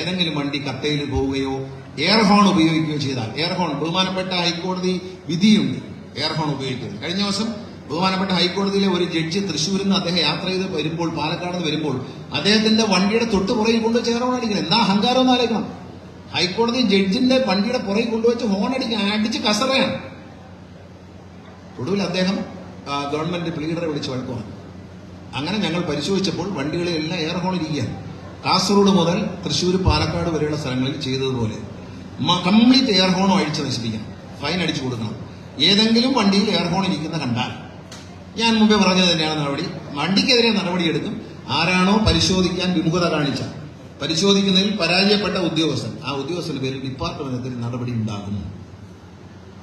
ഏതെങ്കിലും വണ്ടി കട്ടയിൽ പോവുകയോ എയർ ഹോൺ ഉപയോഗിക്കുകയോ ചെയ്താൽ എയർ ഹോൺ ബഹുമാനപ്പെട്ട ഹൈക്കോടതി വിധിയുണ്ട്. എയർ ഹോൺ ഉപയോഗിക്കുന്നത്. കഴിഞ്ഞ ദിവസം ബഹുമാനപ്പെട്ട ഹൈക്കോടതിയിലെ ഒരു ജഡ്ജി തൃശ്ശൂരിൽ നിന്ന് അദ്ദേഹം യാത്ര ചെയ്ത് വരുമ്പോൾ പാലക്കാട് നിന്ന് വരുമ്പോൾ അദ്ദേഹത്തിന്റെ വണ്ടിയുടെ തൊട്ട് പുറകിൽ കൊണ്ടുവച്ച് എയർ ഹോൺ അടിക്കണം. എന്താ അഹങ്കാരം എന്ന് ആലോചിക്കണം. ഹൈക്കോടതി ജഡ്ജിന്റെ വണ്ടിയുടെ പുറകിൽ കൊണ്ടുവച്ച് ഹോൺ അടിക്കാൻ അടിച്ച് കസറയാണ്. ഒടുവിൽ അദ്ദേഹം ഗവൺമെന്റ് പ്ലീഡറെ വിളിച്ച് വഴക്കുവാണ് അങ്ങനെ ഞങ്ങൾ പരിശോധിച്ചപ്പോൾ വണ്ടികളിലെല്ലാം എയർ ഹോൺ ഇരിക്കുകയാണ്. കാസർഗോഡ് മുതൽ തൃശ്ശൂർ പാലക്കാട് വരെയുള്ള സ്ഥലങ്ങളിൽ ചെയ്തതുപോലെ കംപ്ലീറ്റ് എയർ ഹോണും അഴിച്ച് നശിപ്പിക്കണം ഫൈൻ അടിച്ചു കൊടുക്കണം. ഏതെങ്കിലും വണ്ടിയിൽ എയർ ഹോൺ ഇരിക്കുന്ന കണ്ടാൽ ഞാൻ മുമ്പേ പറഞ്ഞത് തന്നെയാണ് നടപടി. വണ്ടിക്കെതിരെ നടപടിയെടുക്കും. ആരാണോ പരിശോധിക്കാൻ വിമുഖത കാണിച്ച പരിശോധിക്കുന്നതിൽ പരാജയപ്പെട്ട ഉദ്യോഗസ്ഥൻ ആ ഉദ്യോഗസ്ഥന്റെ പേരിൽ ഡിപ്പാർട്ട്മെന്റിൽ നടപടി ഉണ്ടാകുന്നു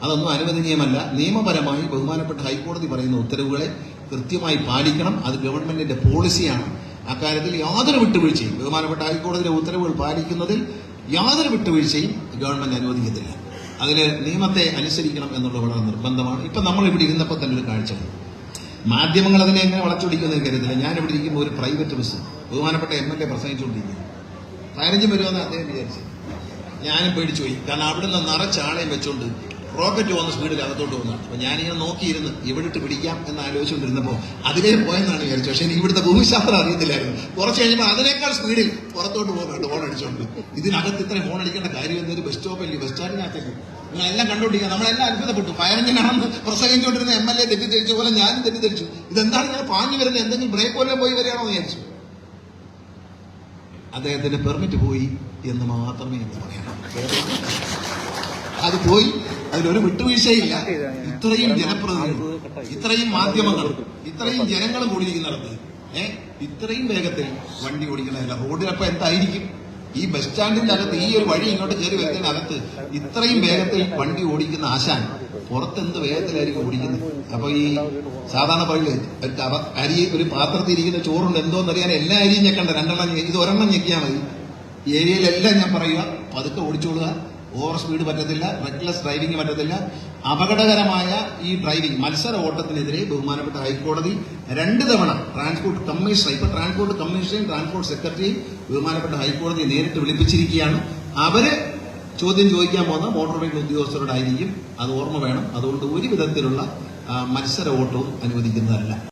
അതൊന്നും അനുവദനീയമല്ല. നിയമപരമായി ബഹുമാനപ്പെട്ട ഹൈക്കോടതി പറയുന്ന ഉത്തരവുകളെ കൃത്യമായി പാലിക്കണം. അത് ഗവൺമെന്റിന്റെ പോളിസിയാണ്. അക്കാര്യത്തിൽ യാതൊരു വിട്ടുവീഴ്ചയും ബഹുമാനപ്പെട്ട ഹൈക്കോടതിയിലെ ഉത്തരവുകൾ പാലിക്കുന്നതിൽ യാതൊരു വിട്ടുവീഴ്ചയും ഗവൺമെന്റ് അനുവദിക്കത്തില്ല. അതിന് നിയമത്തെ അനുസരിക്കണം എന്നുള്ള വളരെ നിർബന്ധമാണ്. ഇപ്പൊ നമ്മൾ ഇവിടെ ഇരുന്നപ്പോൾ തന്നെ ഒരു കാഴ്ച മാധ്യമങ്ങൾ അതിനെ എങ്ങനെ വളച്ചൊടിക്കുമെന്ന് കരുതില്ല ഞാൻ ഇവിടെ ഇരിക്കുമ്പോൾ ഒരു പ്രൈവറ്റ് ബസ് ബഹുമാനപ്പെട്ട എം എൽ എ പ്രസംഗിച്ചുകൊണ്ടിരിക്കുന്നു. പതിനഞ്ച് വരുമെന്ന് അദ്ദേഹം വിചാരിച്ചു. ഞാനും പേടിച്ചു പോയി കാരണം അവിടുന്ന് നിറച്ചാളയും വെച്ചുകൊണ്ട് റോക്കറ്റ് വന്ന സ്പീഡിൽ അകത്തോട്ട് വന്നു. അപ്പൊ ഞാനിങ്ങനെ നോക്കിയിരുന്ന് ഇവിടെ ഇട്ട് പിടിക്കാം എന്ന് ആലോചിച്ചുകൊണ്ടിരുന്നപ്പോ അതിലേ പോയെന്നാണ് വിചാരിച്ചത്. പക്ഷെ എനിക്ക് ഇവിടുത്തെ ഭൂമിശാസ്ത്രം അറിയത്തില്ലായിരുന്നു. കുറച്ച് കഴിഞ്ഞപ്പോൾ അതിനേക്കാൾ സ്പീഡിൽ പുറത്തോട്ട് പോകുന്നുണ്ട് ഹോൺ അടിച്ചോണ്ട്. ഇതിനകത്ത് ഇത്രയും ഹോൺ അടിക്കേണ്ട കാര്യം എന്നൊരു ബസ് സ്റ്റോപ്പല്ലേ ബസ് സ്റ്റാൻഡിനകത്തേക്ക് നിങ്ങളെല്ലാം കണ്ടുകൊണ്ടിരിക്കുക നമ്മളെല്ലാം അത്ഭുതപ്പെട്ടു. പതിനഞ്ചിനാണെന്ന് പ്രസംഗിച്ചുകൊണ്ടിരുന്ന എം എൽ എ തെറ്റിദ്ധരിച്ച പോലെ ഞാനും തെറ്റിദ്ധരിച്ചു. ഇതെന്താണ് ഞാൻ പാഞ്ഞു വരുന്നത്? എന്തെങ്കിലും ബ്രേക്ക് വല്ലതും പോയി വരികയാണോ എന്ന് വിചാരിച്ചു. അദ്ദേഹത്തിന്റെ പെർമിറ്റ് പോയി എന്ന് മാത്രമേ എനിക്ക് പറയാനുള്ളൂ. അത് പോയി. അതിലൊരു വിട്ടുവീഴ്ചയില്ല. ഇത്രയും ജനപ്രതിനിധികൾ ഇത്രയും മാധ്യമങ്ങൾ. ഇത്രയും ജനങ്ങൾ കൂടിയിരിക്കുന്നിടത്ത് ഏ ഇത്രയും വേഗത്തിൽ വണ്ടി ഓടിക്കണമല്ല റോഡിലപ്പോ എന്തായിരിക്കും? ഈ ബസ് സ്റ്റാൻഡിന്റെ അകത്ത് ഈ ഒരു വഴി ഇങ്ങോട്ട് കയറി വരുന്നതിനകത്ത് ഇത്രയും വേഗത്തിൽ വണ്ടി ഓടിക്കുന്ന ആശാൻ പുറത്ത് എന്ത് വേഗത്തിലായിരിക്കും ഓടിക്കുന്നത്? അപ്പൊ ഈ സാധാരണ പറയില്ലേ അരി ഒരു പാത്രത്തിരിക്കുന്ന ചോറുണ്ട് എന്തോന്നറിയാൻ എല്ലാ അരിയും ഞെക്കണ്ട. രണ്ടെണ്ണം ഇത് ഒരെണ്ണം ഞെക്കിയാൽ മതി. ഏരിയയിലെല്ലാം ഞാൻ പറയുക പതുക്കെ ഓടിച്ചോളുക. ഓവർ സ്പീഡ് പറ്റത്തില്ല റെക്ലെസ് ഡ്രൈവിംഗ് പറ്റത്തില്ല. അപകടകരമായ ഈ ഡ്രൈവിംഗ് മത്സര ഓട്ടത്തിനെതിരെ ബഹുമാനപ്പെട്ട ഹൈക്കോടതി രണ്ട് തവണ ട്രാൻസ്പോർട്ട് കമ്മീഷണർ ഇപ്പൊ ട്രാൻസ്പോർട്ട് കമ്മീഷണറും ട്രാൻസ്പോർട്ട് സെക്രട്ടറിയും ബഹുമാനപ്പെട്ട ഹൈക്കോടതി നേരിട്ട് വിളിപ്പിച്ചിരിക്കുകയാണ്. അവർ ചോദ്യം ചോദിക്കാൻ പോകുന്ന മോട്ടോർ വെഹിക്കിൾ ഉദ്യോഗസ്ഥരോടായിരിക്കും അത് ഓർമ്മ വേണം. അതുകൊണ്ട് ഒരു വിധത്തിലുള്ള മത്സര ഓട്ടവും അനുവദിക്കുന്നതല്ല.